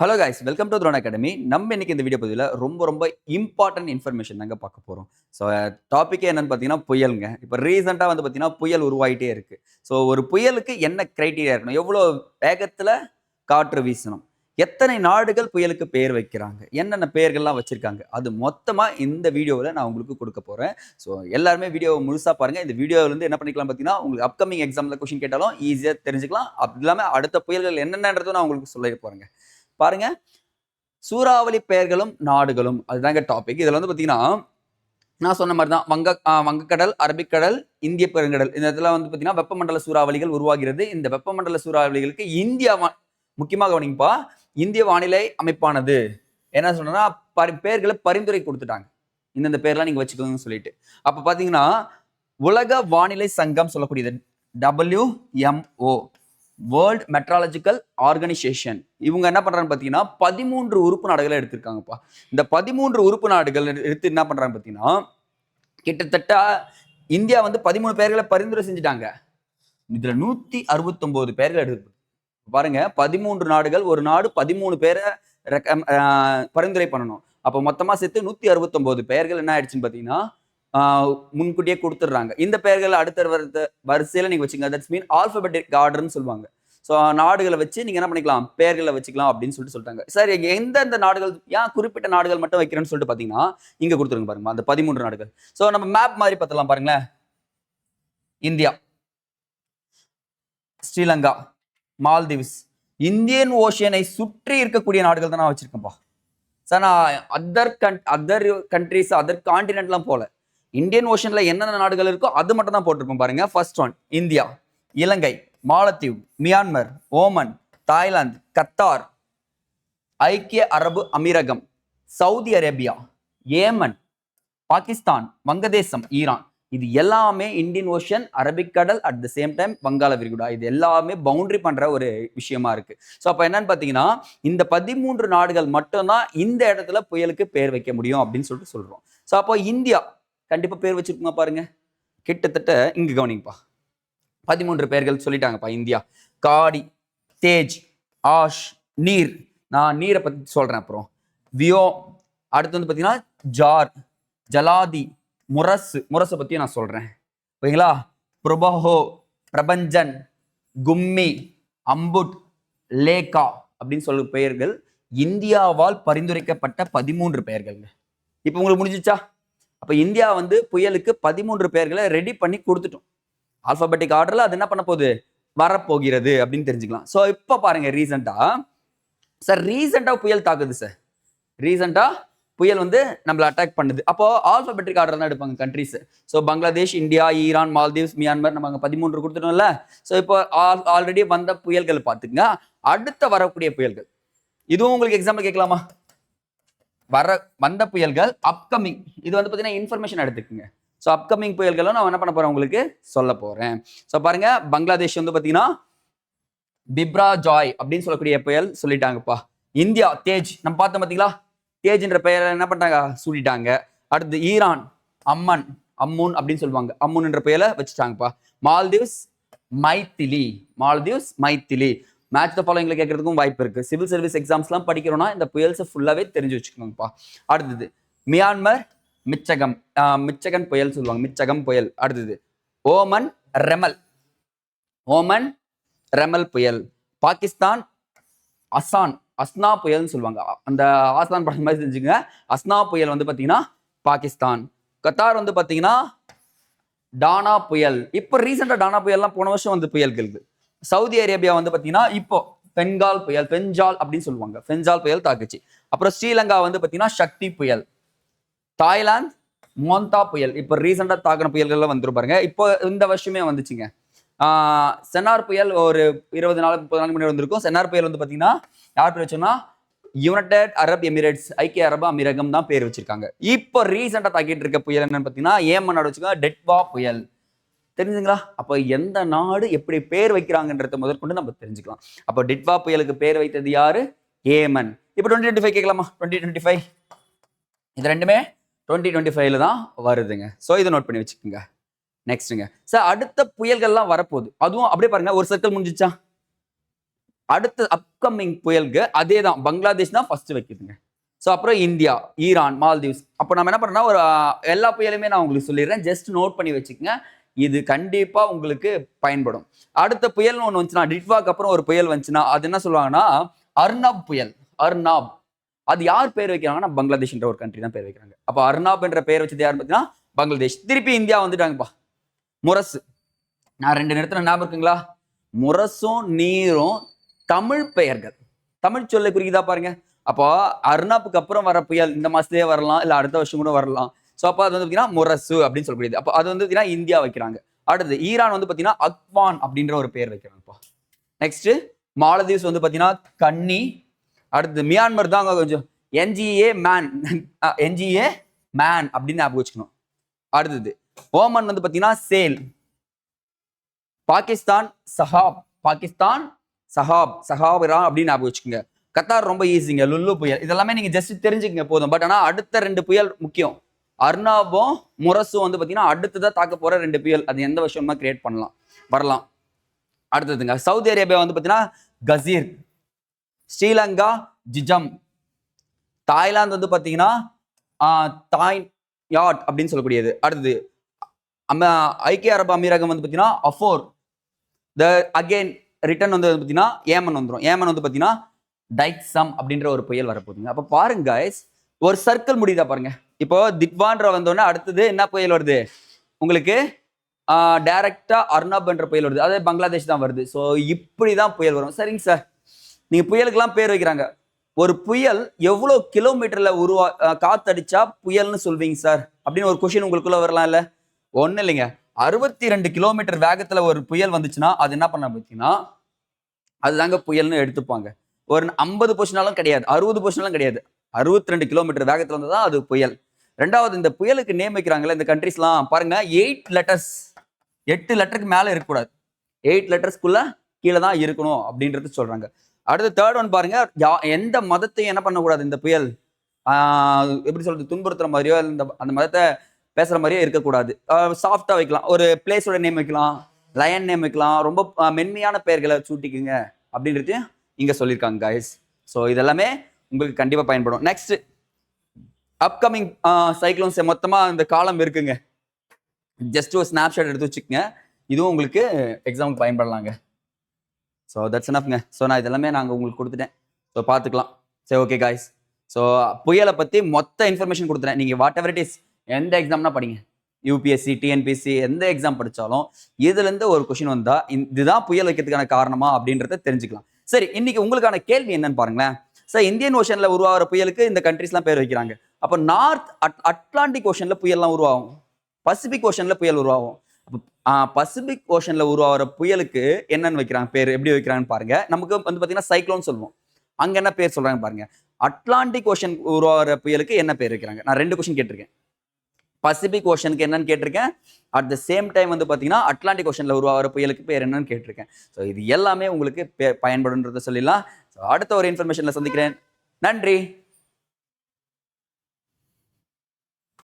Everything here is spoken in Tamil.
Hello guys welcome to drone academy நம்ம இன்னைக்கு இந்த வீடியோ பதிவில் ரொம்ப ரொம்ப இம்பார்ட்டன்ட் இன்ஃபர்மேஷன் தாங்க பார்க்க போகிறோம் ஸோ டாப்பிக்கே என்னன்னு பார்த்தீங்கன்னா புயலுங்க. இப்போ ரீசெண்டாக வந்து பார்த்தீங்கன்னா புயல் உருவாகிட்டே இருக்குது ஸோ ஒரு புயலுக்கு என்ன க்ரைட்டீரியா இருக்கணும்? எவ்வளோ வேகத்தில் காற்று வீசணும்? எத்தனை நாடுகள் புயலுக்கு பெயர் வைக்கிறாங்க? என்னென்ன பெயர்கள்லாம் வச்சுருக்காங்க? அது மொத்தமாக இந்த வீடியோவில் நான் உங்களுக்கு கொடுக்க போகிறேன் ஸோ எல்லாருமே வீடியோவை முழுசாக பாருங்கள் இந்த வீடியோவிலேருந்து என்ன பண்ணிக்கலாம் பார்த்தீங்கன்னா உங்களுக்கு அப்கமிங் எக்ஸாமில் கொஷின் கேட்டாலும் ஈஸியாக தெரிஞ்சுக்கலாம். அப்படி இல்லாமல் அடுத்த புயல்கள் என்னென்னன்றதும் நான் உங்களுக்கு சொல்ல போகிறேங்க பாருங்க. சூறாவளி பெயர்களும் நாடுகளும். அதுதாங்க டாபிக் இதுல வந்து பாத்தீங்கன்னா நான் சொன்ன மாதிரி தான் வங்க வங்கக்கடல் அரபிக்கடல் இந்திய பெருங்கடல். இந்த இடத்துல வந்து பாத்தீங்கன்னா வெப்பமண்டல சூறாவளிகள் உருவாகிறது. இந்த வெப்பமண்டல சூறாவளிகளுக்கு இந்தியா முக்கியமாக கவனிப்பா இந்திய வானிலை அமைப்பானது. என்ன சொன்னா பரி பேர்களை பரிந்துரை கொடுத்துட்டாங்க. இந்தந்த பேர்லாம் நீங்க வச்சுக்கோங்கன்னு சொல்லிட்டு. அப்ப பாத்தீங்கன்னா உலக வானிலை சங்கம் சொல்லக்கூடியது டபிள்யூஎம்ஓ வேர்ல்ட் மெட்ராலஜிக்கல் ஆர்கனைசேஷன் இவங்க என்ன பண்றாங்க பார்த்தீங்கன்னா பதிமூன்று உறுப்பு நாடுகளை எடுத்திருக்காங்கப்பா. இந்த பதிமூன்று உறுப்பு நாடுகள் எடுத்து என்ன பண்ணுறாங்க பார்த்தீங்கன்னா கிட்டத்தட்ட இந்தியா வந்து பதிமூணு பேர்களை பரிந்துரை செஞ்சுட்டாங்க. இதில் நூற்றி அறுபத்தொம்போது பேர்கள் எடுத்து பாருங்க பதிமூன்று நாடுகள் ஒரு நாடு பதிமூணு பேரை ரெக்க- பரிந்துரை பண்ணணும். அப்போ மொத்தமாக சேர்த்து நூற்றி அறுபத்தொம்போது பெயர்கள் என்ன ஆயிடுச்சுன்னு பார்த்தீங்கன்னா முன்கூட்டியே கொடுத்துட்றாங்க. இந்த பெயர்கள் அடுத்த வருத்த வரிசையில் நீங்கள் வச்சுங்க தட்ஸ் மீன் ஆல்பபெட்டிக் ஆர்டர்னு சொல்லுவாங்க. ஸோ நாடுகளை வச்சு நீங்கள் என்ன பண்ணிக்கலாம்? பெயர்களை வச்சுக்கலாம் அப்படின்னு சொல்லிட்டு சொல்லிட்டாங்க. சார் எங்கள் எந்தெந்த நாடுகள் ஏன் குறிப்பிட்ட நாடுகள் மட்டும் வைக்கிறேன்னு சொல்லிட்டு பார்த்தீங்கன்னா இங்கே கொடுத்துருங்க பாருங்க. அந்த பதிமூன்று நாடுகள். ஸோ நம்ம மேப் மாதிரி பார்த்தலாம் பாருங்களேன். India Sri Lanka Maldives. Indian ஓஷியனை சுற்றி இருக்கக்கூடிய நாடுகள் தான் நான் வச்சுருக்கேன்ப்பா. சார் நான் அதர் கன் அதர் கண்ட்ரிஸ் அதர் காண்டினென்ட்லாம் போகல இந்தியன் ஓஷனில் என்னென்ன நாடுகள் இருக்கோ அது மட்டும் தான் போட்டிருப்போம் பாருங்க. ஃபர்ஸ்ட் ஒன் இந்தியா இலங்கை மாலத்தீவு மியான்மர் ஓமன் தாய்லாந்து கத்தார் ஐக்கிய அரபு அமீரகம் சவுதி அரேபியா ஏமன் பாகிஸ்தான் வங்கதேசம் ஈரான். இது எல்லாமே இந்தியன் ஓஷன் அரபிக்கடல் அட் த சேம் டைம் வங்காள விரிகுடா இது எல்லாமே பவுண்டரி பண்ற ஒரு விஷயமா இருக்கு. ஸோ அப்போ என்னன்னு பார்த்தீங்கன்னா இந்த பதிமூன்று நாடுகள் மட்டும்தான் இந்த இடத்துல புயலுக்கு பேர் வைக்க முடியும் அப்படின்னு சொல்லிட்டு சொல்றோம். ஸோ அப்போ இந்தியா கண்டிப்பாக பேர் வச்சிருக்குங்க பாருங்க. கிட்டத்தட்ட இங்கே கவனிங்கப்பா. பதிமூன்று பேர்கள் சொல்லிட்டாங்கப்பா இந்தியா. காடி தேஜ் ஆஷ் நீர். நான் நீரை பத்தி சொல்றேன் அப்புறம். வியோ அடுத்து வந்து பார்த்தீங்கன்னா ஜார் ஜலாதி முரசு. முரசை பற்றியும் நான் சொல்றேன். ஓகேங்களா? பிரபஹோ பிரபஞ்சன் கும்மி அம்புட் லேகா அப்படின்னு சொல்லும் பெயர்கள் இந்தியாவால் பரிந்துரைக்கப்பட்ட பதிமூன்று பெயர்கள்ங்க. இப்போ உங்களுக்கு முடிஞ்சிச்சா? அப்போ இந்தியா வந்து புயலுக்கு பதிமூன்று பேர்களை ரெடி பண்ணி கொடுத்துட்டோம். ஆல்பாபெட்டிக் ஆர்டரில் அது என்ன பண்ண போகுது? வரப்போகிறது அப்படின்னு தெரிஞ்சுக்கலாம். ஸோ இப்போ பாருங்க ரீசெண்டா சார் ரீசெண்டா புயல் தாக்குது சார் ரீசெண்டாக புயல் வந்து நம்மள அட்டாக் பண்ணுது. அப்போ ஆல்பாபெட்டிக் ஆர்டர் தான் எடுப்பாங்க countries so Bangladesh India Iran Maldives Myanmar நம்ம அங்கே பதிமூன்று கொடுத்துட்டோம்ல. ஸோ இப்போ ஆல் ஆல்ரெடி வந்த புயல்கள் பார்த்துங்க அடுத்த வரக்கூடிய புயல்கள். இதுவும் உங்களுக்கு எக்ஸாம்பிள் கேட்கலாமா? வர வந்த புயல்கள் அப்கமிங் இது வந்து பார்த்தீங்கன்னா இன்ஃபர்மேஷன் எடுத்துக்கோங்க. ஸோ அப்கமிங் புயல்களும் நான் என்ன பண்ண போறேன் உங்களுக்கு சொல்ல போறேன். ஸோ பாருங்க பங்களாதேஷ் வந்து பார்த்தீங்கன்னா பிப்ரா ஜாய் அப்படின்னு சொல்லக்கூடிய புயல் சொல்லிட்டாங்கப்பா. இந்தியா தேஜ். நம்ம பார்த்தோம் பார்த்தீங்களா தேஜ்ன்ற பெயரை என்ன பண்ணிட்டாங்க? சூடிட்டாங்க அடுத்து ஈரான் அம்மன் அம்முன் அப்படின்னு சொல்லுவாங்க. அம்முன்ன்ற பெயரை வச்சுட்டாங்கப்பா. மால்தீவ்ஸ் மைத்திலி. மால்தீவ்ஸ் மைத்திலி. மேட்ச் த ஃபாலோயிங்ல கேட்கறதுக்கும் வாய்ப்பு இருக்கு. சிவில் சர்வீஸ் எக்ஸாம்ஸ்லாம் படிக்கிறோம்னா இந்த புயல்ஸை ஃபுல்லாகவே தெரிஞ்சு வச்சுக்கோங்கப்பா அடுத்தது மியான்மர் மிச்சகம் ஆஹ் மிச்சகன் புயல் சொல்லுவாங்க. மிச்சகம் புயல். அடுத்தது ஓமன் ரெமல். ஓமன் ரெமல் புயல். பாகிஸ்தான் அசான் அஸ்னா புயல்னு சொல்லுவாங்க. அந்த ஆசான் படம் மாதிரி தெரிஞ்சுங்க அஸ்னா புயல் வந்து பார்த்தீங்கன்னா பாகிஸ்தான். கத்தார் வந்து பார்த்தீங்கன்னா டானா புயல். இப்போ ரீசெண்டாக டானா புயல்லாம் போன வருஷம் வந்து புயல்கள் சவுதி அரேபியா வந்து பார்த்தீங்கன்னா இப்போ பெங்கால் புயல் பெஞ்சால் அப்படின்னு சொல்லுவாங்க. பெஞ்சால் புயல் தாக்குச்சு. அப்புறம் ஸ்ரீலங்கா வந்து பார்த்தீங்கன்னா சக்தி புயல். தாய்லாந்து மோந்தா புயல். இப்போ ரீசெண்டாக தாக்கின புயல்கள்லாம் வந்துரும் பாருங்க. இப்போ இந்த வருஷமே வந்துச்சுங்க. சென்னார் புயல் ஒரு இருபது நாள் முப்பது நாள் முன்னாடி வந்திருக்கும். சென்னார் புயல் வந்து பார்த்தீங்கன்னா யார் பேர் வச்சோம்னா யுனைடெட் அரப் எமிரேட்ஸ் ஐக்கிய அரபு அமீரகம் தான் பேர் வச்சிருக்காங்க. இப்போ ரீசெண்டாக தாக்கிட்டு இருக்க புயல் என்னன்னு பார்த்தீங்கன்னா ஏமன் நாடு வச்சுக்கோங்க டெட்வா புயல். தெரிஞ்சுங்களா? அப்போ எந்த நாடு எப்படி பேர் வைக்கிறாங்கன்றத முதற்கொண்டு நம்ம தெரிஞ்சுக்கலாம். அப்போ டிட்வா புயலுக்கு பேர் வைத்தது யாரு? ஏமன். இப்போ டுவெண்ட்டி டுவெண்ட்டி ஃபைவ் கேட்கலாமா? டுவெண்ட்டி டுவெண்ட்டி ஃபைவ் இது ரெண்டுமே டுவெண்ட்டி டுவெண்ட்டி ஃபைவ்ல தான் வருதுங்க. ஸோ இதை நோட் பண்ணி வச்சுக்கோங்க. நெக்ஸ்ட்டுங்க சார் அடுத்த புயல்கள்லாம் வரப்போகுது. அதுவும் அப்படியே பாருங்க ஒரு சர்க்கிள் முடிஞ்சிச்சா? அடுத்த அப்கமிங் புயலுக்கு அதே தான். பங்களாதேஷ் தான் ஃபர்ஸ்ட் வைக்குதுங்க. ஸோ அப்புறம் இந்தியா ஈரான் மால்தீவ்ஸ். அப்போ நம்ம என்ன பண்ணோம்னா ஒரு எல்லா புயலுமே நான் உங்களுக்கு சொல்லிடுறேன். ஜஸ்ட் நோட் பண்ணி வச்சுக்கோங்க. இது கண்டிப்பாக உங்களுக்கு பயன்படும். அடுத்த புயல்னு ஒன்று வந்துச்சுன்னா டிட்வாக்கு அப்புறம் ஒரு புயல் வந்துச்சுன்னா அது என்ன சொல்லுவாங்கன்னா அர்னாப் புயல். அர்னாப். அது யார் பேர் வைக்கிறாங்கன்னா பங்களாதேஷ்ன்ற ஒரு கண்ட்ரி தான் பேர் வைக்கிறாங்க. அப்போ அர்னாப் என்ற பேர் வச்சது யார் பார்த்தீங்கன்னா பங்களாதேஷ். திருப்பி இந்தியா வந்துட்டாங்கப்பா. முரசு. நான் ரெண்டு நேரத்தில் ஞாபகம் இருக்குங்களா? முரசும் நீரும் தமிழ் பெயர்கள். தமிழ் சொல்லை குறிக்குதா பாருங்க. அப்போ அர்னாப்புக்கு அப்புறம் வர புயல் இந்த மாசத்துலயே வரலாம் இல்லை அடுத்த வருஷம் கூட வரலாம். ஸோ அப்போ அது வந்து பார்த்தீங்கன்னா முரசு அப்படின்னு சொல்லக்கூடியது. அப்போ அது வந்து பார்த்தீங்கன்னா இந்தியா வைக்கிறாங்க. அடுத்து ஈரான் வந்து பார்த்தீங்கன்னா அக்வான் அப்படின்ற ஒரு பேர் வைக்கிறாங்கப்பா. நெக்ஸ்ட் மாலதீவ்ஸ் வந்து பார்த்தீங்கன்னா கன்னி. அடுத்து மியான்மர் தான் அங்கே கொஞ்சம் என்ஜிஏ மேன் என்ஜிஏ மேன் அப்படின்னு ஞாபகம் வச்சுக்கணும். அடுத்தது ஓமன் வந்து பார்த்தீங்கன்னா சேல். பாகிஸ்தான் சஹாப். பாகிஸ்தான் சஹாப். சஹாபிரா அப்படின்னு ஞாபகம் வச்சுக்கோங்க. கத்தார் ரொம்ப ஈஸிங்க லுல்லு புயல். இதெல்லாமே நீங்க ஜஸ்ட் தெரிஞ்சுக்கங்க போதும். பட் ஆனால் அடுத்த ரெண்டு புயல் முக்கியம். அர்னாபும் முரசும் வந்து பார்த்தீங்கன்னா அடுத்ததாக தாக்க போகிற ரெண்டு புயல். அது எந்த வருஷமா கிரியேட் பண்ணலாம்? வரலாம். அடுத்ததுங்க. சவுதி அரேபியா வந்து பார்த்தீங்கன்னா கசீர் ஸ்ரீலங்கா ஜிஜம். தாய்லாந்து வந்து பார்த்தீங்கன்னா தாய் யாட் அப்படின்னு சொல்லக்கூடியது. அடுத்தது அம்ம ஐக்கிய அரபு அமீரகம் வந்து பார்த்தீங்கன்னா அஃபோர். த அகெயின் ரிட்டர்ன் வந்து பார்த்தீங்கன்னா ஏமன் வந்துடும் ஏமன் வந்து பார்த்தீங்கன்னா டைக்ஸம் அப்படின்ற ஒரு புயல் வரப்போகுதுங்க. அப்போ பாருங்க ஒரு சர்க்கிள் முடியுதா பாருங்கள் இப்போ திட்வான்ற வந்தோடனே அடுத்தது என்ன புயல் வருது? உங்களுக்கு டைரக்டா அர்னாப் என்ற புயல் வருது. அதே பங்களாதேஷ் தான் வருது. ஸோ இப்படி தான் புயல் வரும். சரிங்க சார். நீங்க புயலுக்கெல்லாம் பேர் வைக்கிறாங்க. ஒரு புயல் எவ்வளோ கிலோமீட்டர்ல உருவா காத்தடிச்சா புயல்னு சொல்வீங்க சார்? அப்படின்னு ஒரு கொஷின் உங்களுக்குள்ள வரலாம் இல்ல ஒன்றும் இல்லைங்க. அறுபத்தி ரெண்டு கிலோமீட்டர் வேகத்துல ஒரு புயல் வந்துச்சுன்னா அது என்ன பண்ண பார்த்தீங்கன்னா அதுதாங்க புயல்னு எடுத்துப்பாங்க. ஒரு ஐம்பது பொசிஷனாலும் கிடையாது. அறுபது பொசிஷனாலும் கிடையாது. அறுபத்தி ரெண்டு கிலோமீட்டர் வேகத்துல வந்து தான் அது புயல். ரெண்டாவது இந்த புயலுக்கு நியமிக்கிறாங்களே இந்த கண்ட்ரிஸ்லாம் பாருங்க எயிட் லெட்டர்ஸ் எட்டு லெட்டருக்கு மேலே இருக்கக்கூடாது. எயிட் லெட்டர்ஸ்க்குள்ள கீழே தான் இருக்கணும் அப்படின்றது சொல்றாங்க. அடுத்து தேர்ட் ஒன் பாருங்க யா- எந்த மதத்தையும் என்ன பண்ணக்கூடாது இந்த புயல்? எப்படி சொல்றது துன்புறுத்துற மாதிரியோ இந்த அந்த மதத்தை பேசுற மாதிரியோ இருக்கக்கூடாது. சாஃப்டா வைக்கலாம். ஒரு பிளேஸோட நேம் வைக்கலாம். லயன் நேம் வைக்கலாம். ரொம்ப மென்மையான பெயர்களை சூட்டிக்குங்க அப்படின்றது இங்க சொல்லியிருக்காங்க கைஸ் ஸோ இதெல்லாமே உங்களுக்கு கண்டிப்பா பயன்படும். நெக்ஸ்ட் அப்கமிங் சைக்ளோன்ஸ் மொத்தமாக இந்த காலம் இருக்குங்க. ஜஸ்ட் ஒரு ஸ்னாப்ஷாட் எடுத்து வச்சுக்கோங்க. இதுவும் உங்களுக்கு எக்ஸாமுக்கு பயன்படலாங்க. ஸோ தட்ஸ் enoughங்க ஸோ நான் இதெல்லாமே நாங்கள் உங்களுக்கு கொடுத்துட்டேன். ஸோ பார்த்துக்கலாம். சரி ஓகே காய்ஸ் ஸோ புயலை பற்றி மொத்த இன்ஃபர்மேஷன் கொடுத்துட்டேன். நீங்கள் வாட் எவர் இட் இஸ் எந்த எக்ஸாம்னா படிங்க. யூபிஎஸ்சி டிஎன்பிஎஸ்சி எந்த எக்ஸாம் படித்தாலும் இதுலேருந்து ஒரு கொஷின் வந்தால் இதுதான் புயல் வைக்கிறதுக்கான காரணமா அப்படின்றத தெரிஞ்சுக்கலாம். சரி இன்னைக்கு உங்களுக்கான கேள்வி என்னன்னு பாருங்களேன். சார் இந்தியன் ஓஷனில் உருவாகிற புயலுக்கு இந்த கண்ட்ரிஸ்லாம் பேர் வைக்கிறாங்க. அப்போ நார்த் அட் அட்லாண்டிக் ஓஷனில் புயல்லாம் உருவாகும். பசிபிக் ஓஷனில் புயல் உருவாகும். பசிபிக் ஓஷனில் உருவாகிற புயலுக்கு என்னென்னு வைக்கிறாங்க பேர் எப்படி வைக்கிறாங்கன்னு பாருங்க. நமக்கு வந்து பார்த்தீங்கன்னா சைக்ளோன் சொல்லுவோம். அங்கே என்ன பேர் சொல்கிறாங்க பாருங்க. அட்லாண்டிக் ஓஷன் உருவாகிற புயலுக்கு என்ன பேர் வைக்கிறாங்க? நான் ரெண்டு கொஷின் கேட்டிருக்கேன். பசிபிக் ஓஷனுக்கு என்னன்னு கேட்டிருக்கேன். அட் த சேம் டைம் வந்து பார்த்தீங்கன்னா அட்லாண்டிக் ஓஷனில் உருவாகிற புயலுக்கு பேர் என்னன்னு கேட்டிருக்கேன். ஸோ இது எல்லாமே உங்களுக்கு பே- பயன்படுன்றதை சொல்லிடலாம். ஸோ அடுத்த ஒரு இன்ஃபர்மேஷனில் சந்திக்கிறேன். நன்றி.